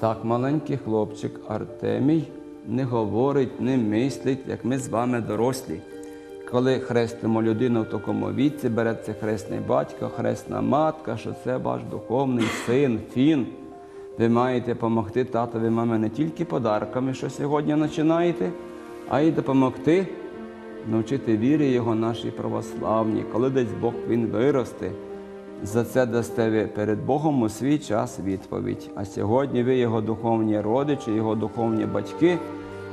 Так, маленький хлопчик Артемій не говорить, не мислить, як ми з вами дорослі. Коли хрестимо людину в такому віці, береться хресний батько, хресна матка, що це ваш духовний син, фін. Ви маєте допомогти татові мамі не тільки подарками, що сьогодні починаєте, а й допомогти навчити вірі його нашій православній, коли десь Бог він виросте. За це дасте ви перед Богом у свій час відповідь. А сьогодні ви, його духовні родичі, його духовні батьки,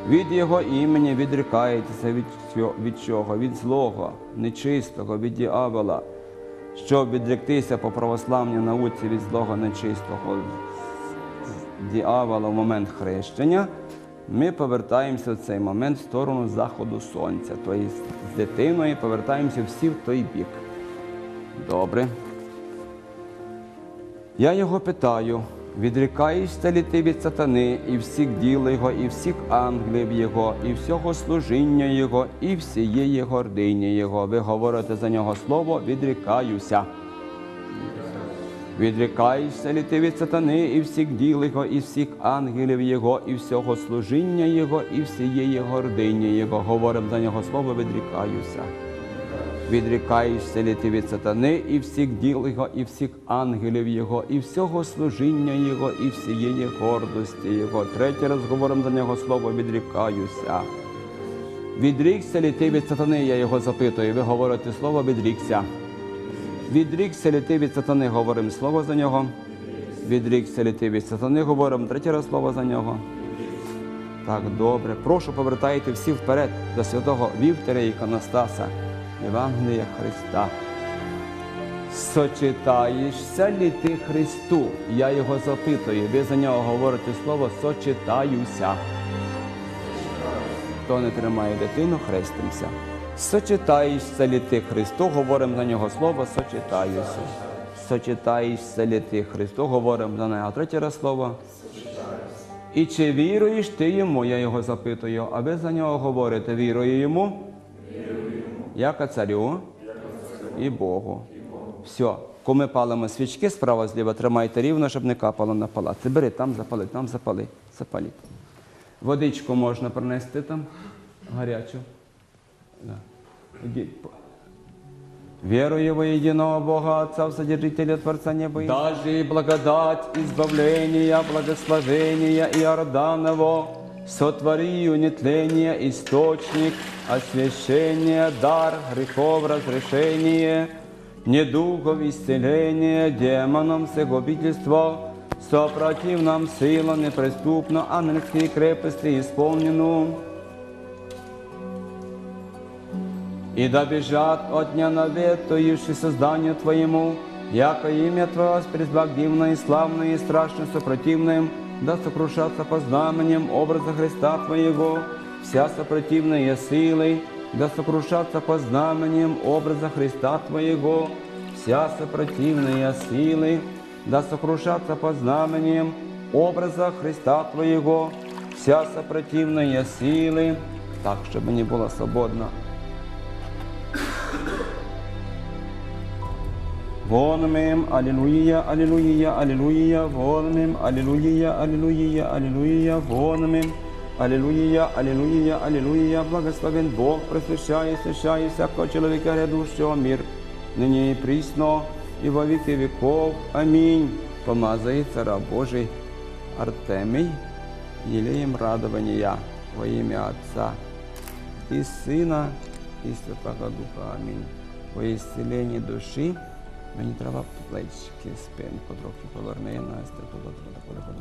від його імені відрікаєтеся від, від чого? Від злого, нечистого, від діявола. Щоб відректися по православній науці від злого нечистого діявола в момент хрещення, ми повертаємося в цей момент в сторону заходу сонця. Тобто з дитиною повертаємося всі в той бік. Добре. Я його питаю, відрікаєшся ли ти від сатани і всіх діл його, і всіх ангелів Його, і всього служіння Його, і всієї гордині Його. Ви говорите за нього слово, відрікаюся. Відрікаєшся ли ти від сатани і всіх діл Його, і всіх ангелів Його, і всього служіння Його, і всієї гордині Його. Говоримо за нього слово, відрікаюся. Відрікаєшся ли ти від сатани і всіх діл Його, і всіх ангелів Його, і всього служіння Його, і всієї гордості Його. Третій раз говоримо за нього слово, відрікаюся. Відрікся ли ти від сатани, я його запитую. Ви говорите слово відрікся. Відрікся ли ти від сатани, говоримо слово за нього. Відрікся ли ти від сатани, говоримо третє раз слово за нього. Так, добре. Прошу повертайте всі вперед до святого Вівтаря Іконостаса, Євангелія Христа. Сочитаєшся ли ти Христу? Я його запитую. Ви за нього говорите слово сочитаюся. Хто не тримає дитину, хрестимся. Сочитаєшся ли ти Христу, говоримо за нього слово, сочитаюся. Сочитаєшся ли ти Христу, говоримо за нього третє раз слово. І чи віруєш ти йому? Я його запитую, а ви за нього говорите, вірую йому? Як царю і Богу. Все. Коли ми палимо свічки справа зліва, тримайте рівно, щоб не капало на палац. Це бери, там запали, там запали, запаліть. Водичку можна принести там, гарячу. Верую во единого Бога Отца, Вседержителя Творца неба и даже и благодать, избавления, благословения Иорданово, сотвори нетление, источник, освящение, дар грехов, разрешение, недугов, исцеление, демонам всегобительство, сопротив нам сила неприступна, ангельские крепости исполнену. И да бежат от дня наветующий созданию Твоему, яко имя Твое преизбагдивно и славно и страшно сопротивным, да сокрушаться по знаменем образа Христа Твоего, вся сопротивная силой, да сокрушаться по знаменем образа Христа Твоего, вся сопротивная силой, да сокрушаться по знаменем образа Христа Твоего, вся сопротивная силы, так, чтобы не было свободно. Вонмем, аллилуйя, аллилуйя, аллилуйя, вонмем, аллилуйя, аллилуйя, аллилуйя, вонмем, аллилуйя, аллилуйя, аллилуйя, благословен Бог, просвящая, свящая всякого человека, грядущего мир, ныне и присно, и во веки веков. Аминь. Помазается раб Божий Артемий, елеем радования во имя Отца и Сына, и Святого Духа. Амінь. По ісцеленні душі мені треба плечки, спинку трохи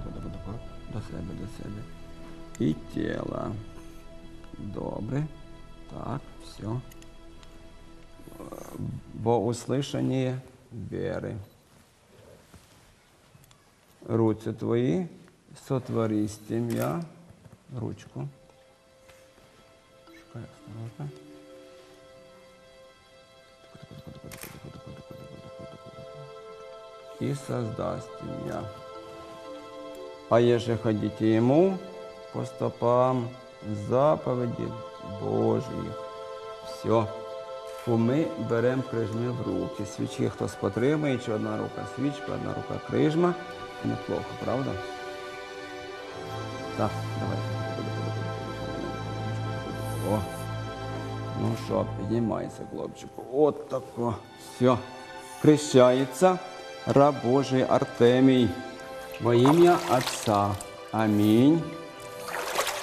туди, до себе, до себе. І тіла. Добре. Так, все. Бо услышання віри. Руці твої, сотвори з тім'я, ручку. Шукай, осторожно. И создаст меня. А еже ходите ему по стопам заповеди Божьих. Все. Ми беремо крижми в руки. Свічки хтось потримає, чи одна рука свічка, одна рука крижма. Неплохо, правда? Так, давай. О. Ну що, піднімайся, хлопчику. От тако. Все. Хрещається раб Божий Артемій. Во ім'я Отця. Амінь.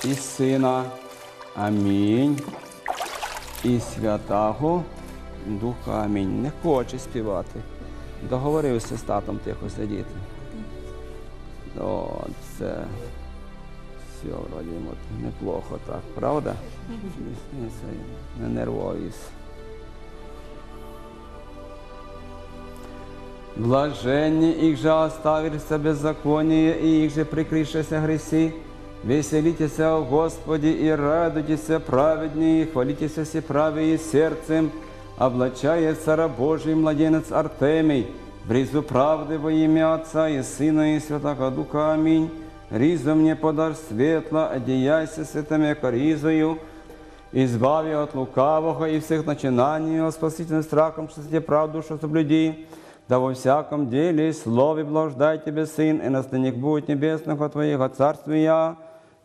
І Сина. Амінь. І святого Духа Амінь. Не хоче співати. Договорився з татом тихо сидіти. О, це все, вроді неплохо так, правда? Не нервуюсь. Блаженні их же оставилися беззаконие, и их же прикрывшися греси. Веселитесь о Господе и радуйтесь, праведнее, хвалитесь все правые сердцем, облачается раб Божий младенец Артемий, в ризу правды во имя Отца и Сына и Святого Духа. Аминь. Ризу мне подар светло, одеяйся святым коризою, избави от лукавого и всех начинаний, о спасительным страхом, что тебе правду, что соблюди. Да во всяком деле и слове тебе, Сын, и наследник будет небесного Твоего Царствия,